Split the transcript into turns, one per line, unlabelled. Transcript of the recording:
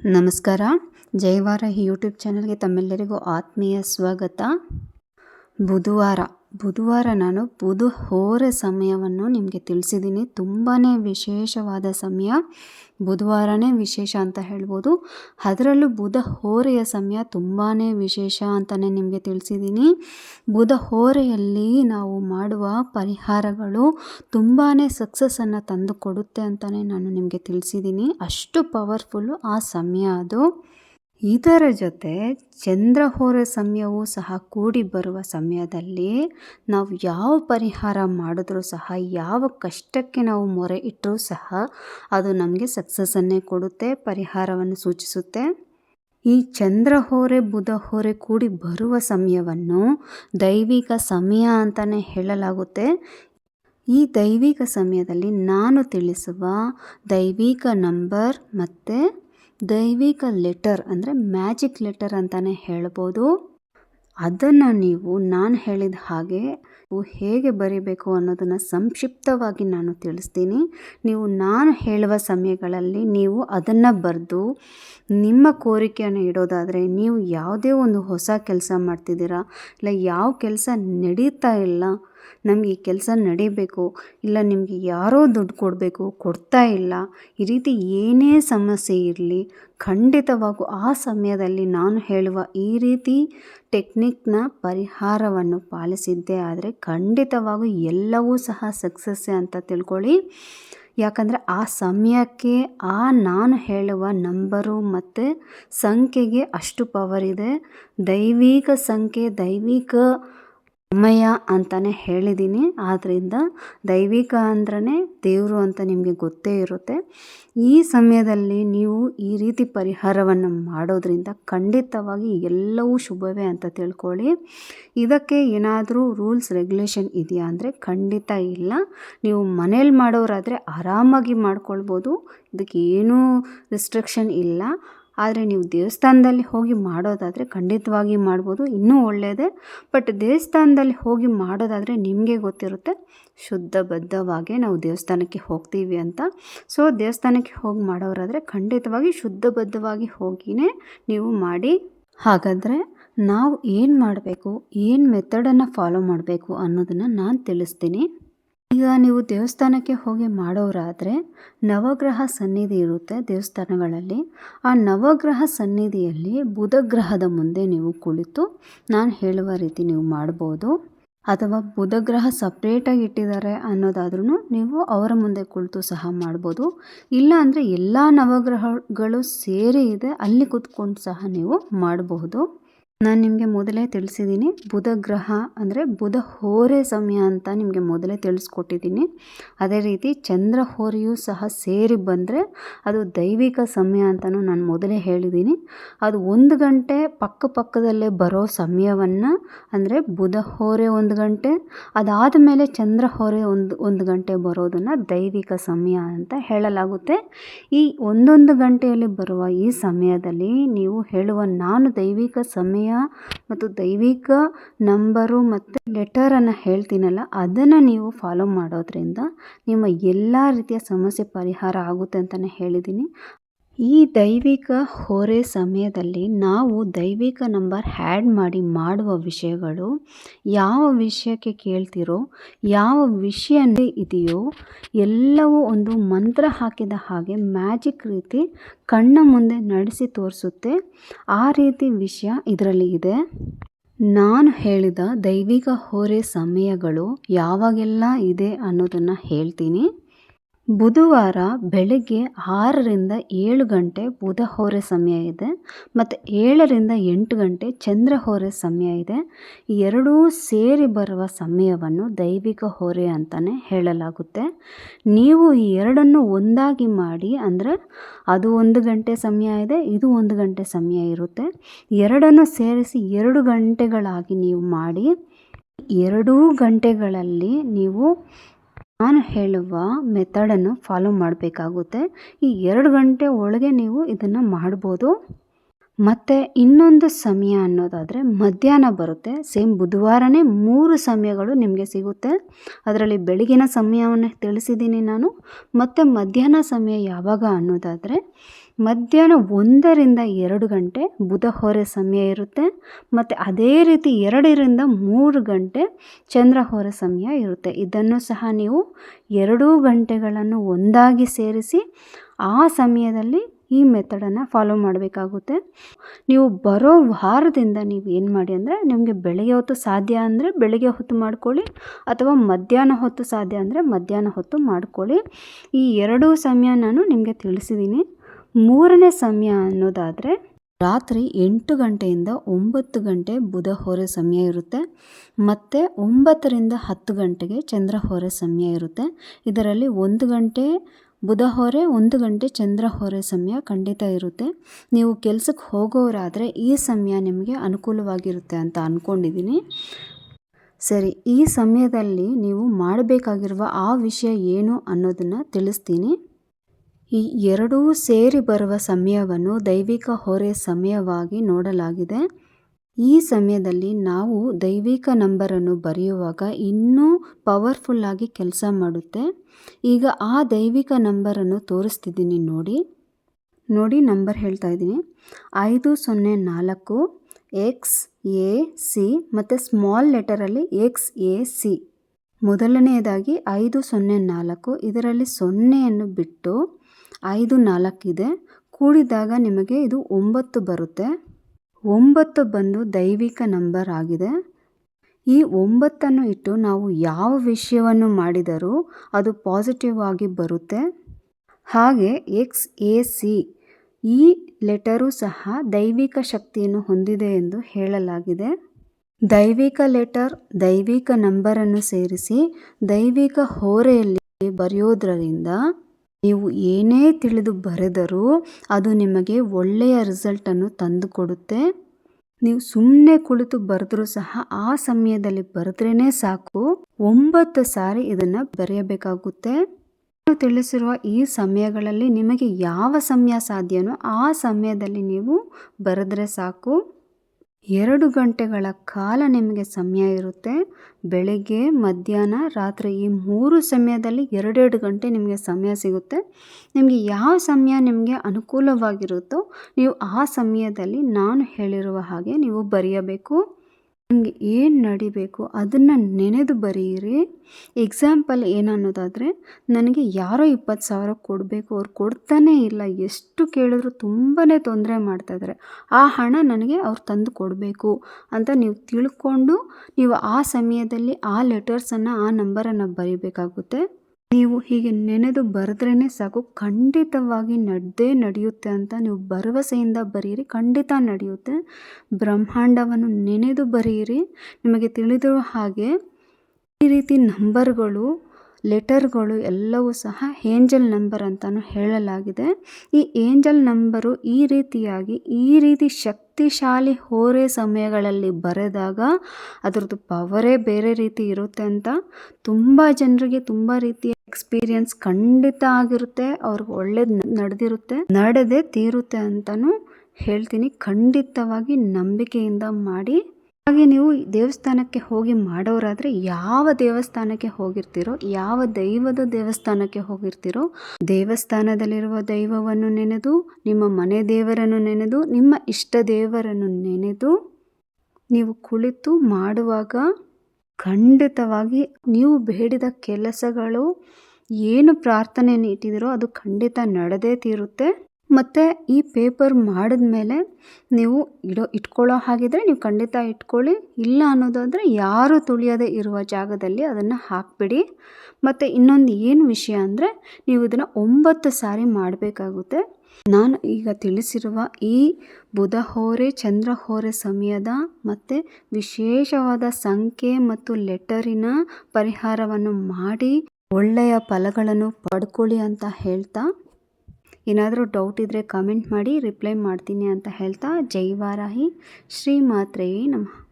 ನಮಸ್ಕಾರ. ಜೈವಾರ ಯೂಟ್ಯೂಬ್ ಚಾನಲ್ಗೆ ತಮ್ಮೆಲ್ಲರಿಗೂ ಆತ್ಮೀಯ ಸ್ವಾಗತ. ಬುಧವಾರ ಬುಧವಾರ ನಾನು ಬುಧ ಹೋರೆ ಸಮಯವನ್ನು ನಿಮಗೆ ತಿಳಿಸಿದ್ದೀನಿ. ತುಂಬಾ ವಿಶೇಷವಾದ ಸಮಯ. ಬುಧವಾರನೇ ವಿಶೇಷ ಅಂತ ಹೇಳ್ಬೋದು. ಅದರಲ್ಲೂ ಬುಧ ಹೋರೆಯ ಸಮಯ ತುಂಬಾ ವಿಶೇಷ ಅಂತಲೇ ನಿಮಗೆ ತಿಳಿಸಿದ್ದೀನಿ. ಬುಧ ಹೋರೆಯಲ್ಲಿ ನಾವು ಮಾಡುವ ಪರಿಹಾರಗಳು ತುಂಬಾ ಸಕ್ಸಸ್ಸನ್ನು ತಂದು ಕೊಡುತ್ತೆ ಅಂತಲೇ ನಾನು ನಿಮಗೆ ತಿಳಿಸಿದ್ದೀನಿ. ಅಷ್ಟು ಪವರ್ಫುಲ್ಲು ಆ ಸಮಯ ಅದು. ಇದರ ಜೊತೆ ಚಂದ್ರ ಚಂದ್ರಹೋರ ಸಮಯವೂ ಸಹ ಕೂಡಿ ಬರುವ ಸಮಯದಲ್ಲಿ ನಾವು ಯಾವ ಪರಿಹಾರ ಮಾಡಿದ್ರೂ ಸಹ, ಯಾವ ಕಷ್ಟಕ್ಕೆ ನಾವು ಮೊರೆ ಇಟ್ಟರೂ ಸಹ ಅದು ನಮಗೆ ಸಕ್ಸಸ್ಸನ್ನೇ ಕೊಡುತ್ತೆ, ಪರಿಹಾರವನ್ನು ಸೂಚಿಸುತ್ತೆ. ಈ ಚಂದ್ರ ಹೋರೆ ಬುಧ ಬುಧಹೋರೆ ಕೂಡಿ ಬರುವ ಸಮಯವನ್ನು ದೈವಿಕ ಸಮಯ ಅಂತಲೇ ಹೇಳಲಾಗುತ್ತೆ. ಈ ದೈವಿಕ ಸಮಯದಲ್ಲಿ ನಾನು ತಿಳಿಸುವ ದೈವಿಕ ನಂಬರ್ ಮತ್ತು ದೈವಿಕ ಲೆಟರ್ ಅಂದರೆ ಮ್ಯಾಜಿಕ್ ಲೆಟರ್ ಅಂತಲೇ ಹೇಳ್ಬೋದು. ಅದನ್ನು ನೀವು, ನಾನು ಹೇಳಿದ ಹಾಗೆ ಹೇಗೆ ಬರೀಬೇಕು ಅನ್ನೋದನ್ನು ಸಂಕ್ಷಿಪ್ತವಾಗಿ ನಾನು ತಿಳಿಸ್ತೀನಿ. ನೀವು ನಾನು ಹೇಳುವ ಸಮಯಗಳಲ್ಲಿ ನೀವು ಅದನ್ನು ಬರೆದು ನಿಮ್ಮ ಕೋರಿಕೆಯನ್ನು ಇಡೋದಾದರೆ ನೀವು ಯಾವುದೇ ಒಂದು ಹೊಸ ಕೆಲಸ ಮಾಡ್ತಿದ್ದೀರಾ, ಇಲ್ಲ ಯಾವ ಕೆಲಸ ನಡೀತಾ ಇಲ್ಲ ನಮಗೆ ಕೆಲಸ ನಡೀಬೇಕು, ಇಲ್ಲ ನಿಮಗೆ ಯಾರೋ ದುಡ್ಡು ಕೊಡಬೇಕು, ಕೊಡ್ತಾ ಇಲ್ಲ, ಈ ರೀತಿ ಏನೇ ಸಮಸ್ಯೆ ಇರಲಿ, ಖಂಡಿತವಾಗೂ ಆ ಸಮಯದಲ್ಲಿ ನಾನು ಹೇಳುವ ಈ ರೀತಿ ಟೆಕ್ನಿಕ್ನ ಪರಿಹಾರವನ್ನು ಪಾಲಿಸಿದ್ದೇ ಆದರೆ ಖಂಡಿತವಾಗೂ ಎಲ್ಲವೂ ಸಹ ಸಕ್ಸಸ್ ಅಂತ ತಿಳ್ಕೊಳ್ಳಿ. ಯಾಕಂದರೆ ಆ ಸಮಯಕ್ಕೆ, ಆ ನಾನು ಹೇಳುವ ನಂಬರು ಮತ್ತು ಸಂಖ್ಯೆಗೆ ಅಷ್ಟು ಪವರ್ ಇದೆ. ದೈವಿಕ ಸಂಖ್ಯೆ, ದೈವಿಕ ಸಮಯ ಅಂತಲೇ ಹೇಳಿದ್ದೀನಿ. ಆದ್ದರಿಂದ ದೈವಿಕ ಅಂದ್ರೆ ದೇವರು ಅಂತ ನಿಮಗೆ ಗೊತ್ತೇ ಇರುತ್ತೆ. ಈ ಸಮಯದಲ್ಲಿ ನೀವು ಈ ರೀತಿ ಪರಿಹಾರವನ್ನು ಮಾಡೋದ್ರಿಂದ ಖಂಡಿತವಾಗಿ ಎಲ್ಲವೂ ಶುಭವೇ ಅಂತ ತಿಳ್ಕೊಳ್ಳಿ. ಇದಕ್ಕೆ ಏನಾದರೂ ರೂಲ್ಸ್, ರೆಗ್ಯುಲೇಷನ್ ಇದೆಯಾ ಅಂದರೆ ಖಂಡಿತ ಇಲ್ಲ. ನೀವು ಮನೇಲಿ ಮಾಡೋರಾದರೆ ಆರಾಮಾಗಿ ಮಾಡ್ಕೊಳ್ಬೋದು. ಇದಕ್ಕೆ ಏನೂ ರಿಸ್ಟ್ರಿಕ್ಷನ್ ಇಲ್ಲ. ಆದರೆ ನೀವು ದೇವಸ್ಥಾನದಲ್ಲಿ ಹೋಗಿ ಮಾಡೋದಾದರೆ ಖಂಡಿತವಾಗಿ ಮಾಡ್ಬೋದು, ಇನ್ನೂ ಒಳ್ಳೆಯದೇ ಬಟ್ ದೇವಸ್ಥಾನದಲ್ಲಿ ಹೋಗಿ ಮಾಡೋದಾದರೆ ನಿಮಗೆ ಗೊತ್ತಿರುತ್ತೆ, ಶುದ್ಧಬದ್ಧವಾಗಿ ನಾವು ದೇವಸ್ಥಾನಕ್ಕೆ ಹೋಗ್ತೀವಿ ಅಂತ. ಸೊ ದೇವಸ್ಥಾನಕ್ಕೆ ಹೋಗಿ ಮಾಡೋರಾದರೆ ಖಂಡಿತವಾಗಿ ಶುದ್ಧಬದ್ಧವಾಗಿ ಹೋಗಿಯೇ ನೀವು ಮಾಡಿ. ಹಾಗಾದರೆ ನಾವು ಏನು ಮಾಡಬೇಕು, ಏನು ಮೆಥಡನ್ನು ಫಾಲೋ ಮಾಡಬೇಕು ಅನ್ನೋದನ್ನು ನಾನು ತಿಳಿಸ್ತೀನಿ. ಈಗ ನೀವು ದೇವಸ್ಥಾನಕ್ಕೆ ಹೋಗಿ ಮಾಡೋರಾದರೆ ನವಗ್ರಹ ಸನ್ನಿಧಿ ಇರುತ್ತೆ ದೇವಸ್ಥಾನಗಳಲ್ಲಿ. ಆ ನವಗ್ರಹ ಸನ್ನಿಧಿಯಲ್ಲಿ ಬುಧಗ್ರಹದ ಮುಂದೆ ನೀವು ಕುಳಿತು ನಾನು ಹೇಳುವ ರೀತಿ ನೀವು ಮಾಡ್ಬೋದು. ಅಥವಾ ಬುಧಗ್ರಹ ಸಪ್ರೇಟಾಗಿ ಇಟ್ಟಿದ್ದಾರೆ ಅನ್ನೋದಾದ್ರೂ ನೀವು ಅವರ ಮುಂದೆ ಕುಳಿತು ಸಹ ಮಾಡ್ಬೋದು. ಇಲ್ಲ ಅಂದರೆ ಎಲ್ಲ ನವಗ್ರಹಗಳು ಸೇರಿ ಇದೆ, ಅಲ್ಲಿ ಕೂತ್ಕೊಂಡು ಸಹ ನೀವು ಮಾಡಬಹುದು ನಾನು ನಿಮಗೆ ಮೊದಲೇ ತಿಳಿಸಿದ್ದೀನಿ ಬುಧ ಗ್ರಹ ಅಂದರೆ ಬುಧ ಹೋರೆ ಸಮಯ ಅಂತ ನಿಮಗೆ ಮೊದಲೇ ತಿಳಿಸ್ಕೊಟ್ಟಿದ್ದೀನಿ ಅದೇ ರೀತಿ ಚಂದ್ರ ಹೋರೆಯೂ ಸಹ ಸೇರಿ ಬಂದರೆ ಅದು ದೈವಿಕ ಸಮಯ ಅಂತಲೂ ನಾನು ಮೊದಲೇ ಹೇಳಿದ್ದೀನಿ ಅದು ಒಂದು ಗಂಟೆ ಪಕ್ಕ ಪಕ್ಕದಲ್ಲೇ ಬರೋ ಸಮಯವನ್ನು ಅಂದರೆ ಬುಧ ಹೋರೆ ಒಂದು ಗಂಟೆ ಅದಾದ ಮೇಲೆ ಚಂದ್ರ ಹೋರೆ ಒಂದು ಒಂದು ಗಂಟೆ ಬರೋದನ್ನು ದೈವಿಕ ಸಮಯ ಅಂತ ಹೇಳಲಾಗುತ್ತೆ. ಈ ಒಂದೊಂದು ಗಂಟೆಯಲ್ಲಿ ಬರುವ ಈ ಸಮಯದಲ್ಲಿ ನೀವು ಹೇಳುವ ನಾನು ದೈವಿಕ ಸಮಯ ಮತ್ತು ದೈವಿಕ ನಂಬರು ಮತ್ತು ಲೆಟರನ್ನು ಹೇಳ್ತೀನಲ್ಲ, ಅದನ್ನು ನೀವು ಫಾಲೋ ಮಾಡೋದ್ರಿಂದ ನಿಮ್ಮ ಎಲ್ಲ ರೀತಿಯ ಸಮಸ್ಯೆ ಪರಿಹಾರ ಆಗುತ್ತೆ ಅಂತಲೇ ಹೇಳಿದ್ದೀನಿ ಈ ದೈವಿಕ ಹೊರೆ ಸಮಯದಲ್ಲಿ ನಾವು ದೈವಿಕ ನಂಬರ್ ಹ್ಯಾಡ್ ಮಾಡಿ ಮಾಡುವ ವಿಷಯಗಳು ಯಾವ ವಿಷಯಕ್ಕೆ ಕೇಳ್ತಿರೋ, ಯಾವ ವಿಷಯ ಇದೆಯೋ ಎಲ್ಲವೂ ಒಂದು ಮಂತ್ರ ಹಾಕಿದ ಹಾಗೆ ಮ್ಯಾಜಿಕ್ ರೀತಿ ಕಣ್ಣ ಮುಂದೆ ನಡೆಸಿ ತೋರಿಸುತ್ತೆ. ಆ ರೀತಿ ವಿಷಯ ಇದರಲ್ಲಿ ಇದೆ. ನಾನು ಹೇಳಿದ ದೈವಿಕ ಹೊರೆ ಸಮಯಗಳು ಯಾವಾಗೆಲ್ಲ ಇದೆ ಅನ್ನೋದನ್ನು ಹೇಳ್ತೀನಿ. ಬುಧವಾರ ಬೆಳಗ್ಗೆ ಆರರಿಂದ ಏಳು ಗಂಟೆ ಬುಧ ಹೊರೆ ಸಮಯ ಇದೆ ಮತ್ತು ಏಳರಿಂದ ಎಂಟು ಗಂಟೆ ಚಂದ್ರ ಹೊರೆ ಸಮಯ ಇದೆ. ಎರಡೂ ಸೇರಿ ಬರುವ ಸಮಯವನ್ನು ದೈವಿಕ ಹೊರೆ ಅಂತಲೇ ಹೇಳಲಾಗುತ್ತೆ. ನೀವು ಈ ಎರಡನ್ನು ಒಂದಾಗಿ ಮಾಡಿ ಅಂದರೆ ಅದು ಒಂದು ಗಂಟೆ ಸಮಯ ಇದೆ, ಇದು ಒಂದು ಗಂಟೆ ಸಮಯ ಇರುತ್ತೆ. ಎರಡನ್ನು ಸೇರಿಸಿ ಎರಡು ಗಂಟೆಗಳಾಗಿ ನೀವು ಮಾಡಿ, ಎರಡೂ ಗಂಟೆಗಳಲ್ಲಿ ನೀವು ನಾನು ಹೇಳುವ ಮೆಥಡನ್ನು ಫಾಲೋ ಮಾಡಬೇಕಾಗುತ್ತೆ. ಈ ಎರಡು ಗಂಟೆ ಒಳಗೆ ನೀವು ಇದನ್ನು ಮಾಡ್ಬೋದು. ಮತ್ತು ಇನ್ನೊಂದು ಸಮಯ ಅನ್ನೋದಾದರೆ ಮಧ್ಯಾಹ್ನ ಬರುತ್ತೆ. ಸೇಮ್ ಬುಧವಾರನೇ ಮೂರು ಸಮಯಗಳು ನಿಮಗೆ ಸಿಗುತ್ತೆ. ಅದರಲ್ಲಿ ಬೆಳಗಿನ ಸಮಯವನ್ನು ತಿಳಿಸಿದ್ದೀನಿ ನಾನು. ಮತ್ತು ಮಧ್ಯಾಹ್ನ ಸಮಯ ಯಾವಾಗ ಅನ್ನೋದಾದರೆ ಮಧ್ಯಾಹ್ನ ಒಂದರಿಂದ ಎರಡು ಗಂಟೆ ಬುಧ ಹೊರೆ ಸಮಯ ಇರುತ್ತೆ. ಮತ್ತು ಅದೇ ರೀತಿ ಎರಡರಿಂದ ಮೂರು ಗಂಟೆ ಚಂದ್ರ ಹೊರೆ ಸಮಯ ಇರುತ್ತೆ. ಇದನ್ನು ಸಹ ನೀವು ಎರಡೂ ಗಂಟೆಗಳನ್ನು ಒಂದಾಗಿ ಸೇರಿಸಿ ಆ ಸಮಯದಲ್ಲಿ ಈ ಮೆಥಡನ್ನು ಫಾಲೋ ಮಾಡಬೇಕಾಗುತ್ತೆ. ನೀವು ಬರೋ ವಾರದಿಂದ ನೀವು ಏನು ಮಾಡಿ ಅಂದರೆ ನಿಮಗೆ ಬೆಳಗ್ಗೆ ಹೊತ್ತು ಸಾಧ್ಯ ಅಂದರೆ ಬೆಳಗ್ಗೆ ಹೊತ್ತು ಮಾಡ್ಕೊಳ್ಳಿ ಅಥವಾ ಮಧ್ಯಾಹ್ನ ಹೊತ್ತು ಸಾಧ್ಯ ಅಂದರೆ ಮಧ್ಯಾಹ್ನ ಹೊತ್ತು ಮಾಡ್ಕೊಳ್ಳಿ. ಈ ಎರಡೂ ಸಮಯ ನಾನು ನಿಮಗೆ ತಿಳಿಸಿದ್ದೀನಿ ಮೂರನೇ ಸಮಯ ಅನ್ನೋದಾದರೆ ರಾತ್ರಿ ಎಂಟು ಗಂಟೆಯಿಂದ ಒಂಬತ್ತು ಗಂಟೆ ಬುಧ ಹೊರೆ ಸಮಯ ಇರುತ್ತೆ. ಮತ್ತು ಒಂಬತ್ತರಿಂದ ಹತ್ತು ಗಂಟೆಗೆ ಚಂದ್ರ ಹೊರೆ ಸಮಯ ಇರುತ್ತೆ. ಇದರಲ್ಲಿ ಒಂದು ಗಂಟೆ ಬುಧ ಹೊರೆ, ಒಂದು ಗಂಟೆ ಚಂದ್ರ ಹೊರೆ ಸಮಯ ಖಂಡಿತ ಇರುತ್ತೆ. ನೀವು ಕೆಲಸಕ್ಕೆ ಹೋಗೋರಾದರೆ ಈ ಸಮಯ ನಿಮಗೆ ಅನುಕೂಲವಾಗಿರುತ್ತೆ ಅಂತ ಅಂದ್ಕೊಂಡಿದ್ದೀನಿ ಸರಿ, ಈ ಸಮಯದಲ್ಲಿ ನೀವು ಮಾಡಬೇಕಾಗಿರುವ ಆ ವಿಷಯ ಏನು ಅನ್ನೋದನ್ನು ತಿಳಿಸ್ತೀನಿ. ಈ ಎರಡೂ ಸೇರಿ ಬರುವ ಸಮಯವನ್ನು ದೈವಿಕ ಹೊರೆ ಸಮಯವಾಗಿ ನೋಡಲಾಗಿದೆ. ಈ ಸಮಯದಲ್ಲಿ ನಾವು ದೈವಿಕ ನಂಬರನ್ನು ಬರೆಯುವಾಗ ಇನ್ನೂ ಪವರ್ಫುಲ್ಲಾಗಿ ಕೆಲಸ ಮಾಡುತ್ತೆ. ಈಗ ಆ ದೈವಿಕ ನಂಬರನ್ನು ತೋರಿಸ್ತಿದ್ದೀನಿ ನೋಡಿ. ನೋಡಿ ನಂಬರ್ ಹೇಳ್ತಾ ಇದ್ದೀನಿ. ಐದು ಸೊನ್ನೆ ನಾಲ್ಕು ಎಕ್ಸ್ ಎ ಸಿ ಮತ್ತು ಸ್ಮಾಲ್ ಲೆಟರಲ್ಲಿ ಎಕ್ಸ್ ಎ ಸಿ ಮೊದಲನೆಯದಾಗಿ ಐದು ಸೊನ್ನೆ ನಾಲ್ಕು, ಇದರಲ್ಲಿ ಸೊನ್ನೆಯನ್ನು ಬಿಟ್ಟು ಐದು ನಾಲ್ಕಿದೆ ಕೂಡಿದಾಗ ನಿಮಗೆ ಇದು ಒಂಬತ್ತು ಬರುತ್ತೆ. ಒಂಬತ್ತು ಬಂದು ದೈವಿಕ ನಂಬರ್ ಆಗಿದೆ. ಈ ಒಂಬತ್ತನ್ನು ಇಟ್ಟು ನಾವು ಯಾವ ವಿಷಯವನ್ನು ಮಾಡಿದರೂ ಅದು ಪಾಸಿಟಿವ್ ಆಗಿ ಬರುತ್ತೆ. ಹಾಗೆ ಎಕ್ಸ್ ಎ ಸಿ ಈ ಲೆಟರು ಸಹ ದೈವಿಕ ಶಕ್ತಿಯನ್ನು ಹೊಂದಿದೆ ಎಂದು ಹೇಳಲಾಗಿದೆ. ದೈವಿಕ ಲೆಟರ್, ದೈವಿಕ ನಂಬರನ್ನು ಸೇರಿಸಿ ದೈವಿಕ ಹೋರೆಯಲ್ಲಿ ಬರೆಯೋದ್ರಿಂದ ನೀವು ಏನೇ ತಿಳಿದು ಬರೆದರೂ ಅದು ನಿಮಗೆ ಒಳ್ಳೆಯ ರಿಸಲ್ಟನ್ನು ತಂದುಕೊಡುತ್ತೆ ನೀವು ಸುಮ್ಮನೆ ಕುಳಿತು ಬರೆದರೂ ಸಹ ಆ ಸಮಯದಲ್ಲಿ ಬರೆದ್ರೇ ಸಾಕು. ಒಂಬತ್ತು ಸಾರಿ ಇದನ್ನು ಬರೆಯಬೇಕಾಗುತ್ತೆ. ತಿಳಿಸಿರುವ ಈ ಸಮಯಗಳಲ್ಲಿ ನಿಮಗೆ ಯಾವ ಸಮಯ ಸಾಧ್ಯನೋ ಆ ಸಮಯದಲ್ಲಿ ನೀವು ಬರೆದ್ರೆ ಸಾಕು. ಎರಡು ಗಂಟೆಗಳ ಕಾಲ ನಿಮಗೆ ಸಮಯ ಇರುತ್ತೆ. ಬೆಳಗ್ಗೆ, ಮಧ್ಯಾಹ್ನ, ರಾತ್ರಿ ಈ ಮೂರು ಸಮಯದಲ್ಲಿ ಎರಡೆರಡು ಗಂಟೆ ನಿಮಗೆ ಸಮಯ ಸಿಗುತ್ತೆ. ನಿಮಗೆ ಯಾವ ಸಮಯ ನಿಮಗೆ ಅನುಕೂಲವಾಗಿರುತ್ತೋ ನೀವು ಆ ಸಮಯದಲ್ಲಿ ನಾನು ಹೇಳಿರುವ ಹಾಗೆ ನೀವು ಬರೆಯಬೇಕು. ನಿಮಗೆ ಏನು ನಡಿಬೇಕು ಅದನ್ನು ನೆನೆದು ಬರೆಯಿರಿ ಎಕ್ಸಾಂಪಲ್ ಏನನ್ನೋದಾದರೆ, ನನಗೆ ಯಾರೋ ಇಪ್ಪತ್ತು ಸಾವಿರ ಕೊಡಬೇಕು, ಅವ್ರು ಕೊಡ್ತಾನೇ ಇಲ್ಲ, ಎಷ್ಟು ಕೇಳಿದ್ರು ತುಂಬಾ ತೊಂದರೆ ಮಾಡ್ತಾಯಿದ್ದಾರೆ ಆ ಹಣ ನನಗೆ ಅವ್ರು ತಂದು ಕೊಡಬೇಕು ಅಂತ ನೀವು ತಿಳ್ಕೊಂಡು, ನೀವು ಆ ಸಮಯದಲ್ಲಿ ಆ ಲೆಟರ್ಸನ್ನು ಆ ನಂಬರನ್ನು ಬರಿಬೇಕಾಗುತ್ತೆ. ನೀವು ಹೀಗೆ ನೆನೆದು ಬರೆದ್ರೇ ಸಾಕು. ಖಂಡಿತವಾಗಿ ನಡೆದೇ ನಡೆಯುತ್ತೆ ಅಂತ ನೀವು ಭರವಸೆಯಿಂದ ಬರೆಯಿರಿ. ಖಂಡಿತ ನಡೆಯುತ್ತೆ. ಬ್ರಹ್ಮಾಂಡವನ್ನು ನೆನೆದು ಬರೆಯಿರಿ. ನಿಮಗೆ ತಿಳಿದಿರುವ ಹಾಗೆ ಈ ರೀತಿ ನಂಬರ್ಗಳು, ಲೆಟರ್ಗಳು ಎಲ್ಲವೂ ಸಹ ಏಂಜಲ್ ನಂಬರ್ ಅಂತಲೂ ಹೇಳಲಾಗಿದೆ. ಈ ಏಂಜಲ್ ನಂಬರು ಈ ರೀತಿಯಾಗಿ ಈ ರೀತಿ ಶಕ್ತಿಶಾಲಿ ಹೋರೆ ಸಮಯಗಳಲ್ಲಿ ಬರೆದಾಗ ಅದರದ್ದು ಪವರೇ ಬೇರೆ ರೀತಿ ಇರುತ್ತೆ ಅಂತ ತುಂಬ ಜನರಿಗೆ ತುಂಬ ರೀತಿಯ ಎಕ್ಸ್ಪೀರಿಯನ್ಸ್ ಖಂಡಿತ ಆಗಿರುತ್ತೆ, ಅವ್ರಿಗೆ ಒಳ್ಳೇದು ನಡೆದಿರುತ್ತೆ, ನಡೆದೇ ತೀರುತ್ತೆ ಅಂತಲೂ ಹೇಳ್ತೀನಿ. ಖಂಡಿತವಾಗಿ ನಂಬಿಕೆಯಿಂದ ಮಾಡಿ. ಹಾಗೆ ನೀವು ದೇವಸ್ಥಾನಕ್ಕೆ ಹೋಗಿ ಮಾಡೋರಾದರೆ ಯಾವ ದೇವಸ್ಥಾನಕ್ಕೆ ಹೋಗಿರ್ತೀರೋ, ಯಾವ ದೈವದ ದೇವಸ್ಥಾನಕ್ಕೆ ಹೋಗಿರ್ತೀರೋ, ದೇವಸ್ಥಾನದಲ್ಲಿರುವ ದೈವವನ್ನು ನೆನೆದು, ನಿಮ್ಮ ಮನೆ ದೇವರನ್ನು ನೆನೆದು, ನಿಮ್ಮ ಇಷ್ಟ ದೇವರನ್ನು ನೆನೆದು ನೀವು ಕುಳಿತು ಮಾಡುವಾಗ ಖಂಡಿತವಾಗಿ ನೀವು ಬೇಡಿದ ಕೆಲಸಗಳು ಏನು ಪ್ರಾರ್ಥನೆಯನ್ನು ಇಟ್ಟಿದ್ದೀರೋ ಅದು ಖಂಡಿತ ನಡೆದೇ ತೀರುತ್ತೆ. ಮತ್ತು ಈ ಪೇಪರ್ ಮಾಡಿದ್ಮೇಲೆ ನೀವು ಇಡೋ, ಇಟ್ಕೊಳ್ಳೋ ಹಾಗಿದ್ರೆ ನೀವು ಖಂಡಿತ ಇಟ್ಕೊಳ್ಳಿ. ಇಲ್ಲ ಅನ್ನೋದಾದರೆ ಯಾರು ತುಳಿಯದೇ ಇರುವ ಜಾಗದಲ್ಲಿ ಅದನ್ನು ಹಾಕಿಬಿಡಿ. ಮತ್ತು ಇನ್ನೊಂದು ಏನು ವಿಷಯ ಅಂದರೆ ನೀವು ಇದನ್ನು ಒಂಬತ್ತು ಸಾರಿ ಮಾಡಬೇಕಾಗುತ್ತೆ. ನಾನು ಈಗ ತಿಳಿಸಿರುವ ಈ ಬುಧ ಹೋರೆ, ಚಂದ್ರ ಹೋರೆ ಸಮಯದ ಮತ್ತು ವಿಶೇಷವಾದ ಸಂಖ್ಯೆ ಮತ್ತು ಲೆಟರಿನ ಪರಿಹಾರವನ್ನು ಮಾಡಿ ಒಳ್ಳೆಯ ಫಲಗಳನ್ನು ಪಡ್ಕೊಳ್ಳಿ ಅಂತ ಹೇಳ್ತಾ, ಏನಾದರೂ ಡೌಟ್ ಇದ್ದರೆ ಕಮೆಂಟ್ ಮಾಡಿ ರಿಪ್ಲೈ ಮಾಡ್ತೀನಿ ಅಂತ ಹೇಳ್ತಾ, ಜೈ ವಾರಾಹಿ, ಶ್ರೀ ಮಾತ್ರೆಯೇ ನಮಃ.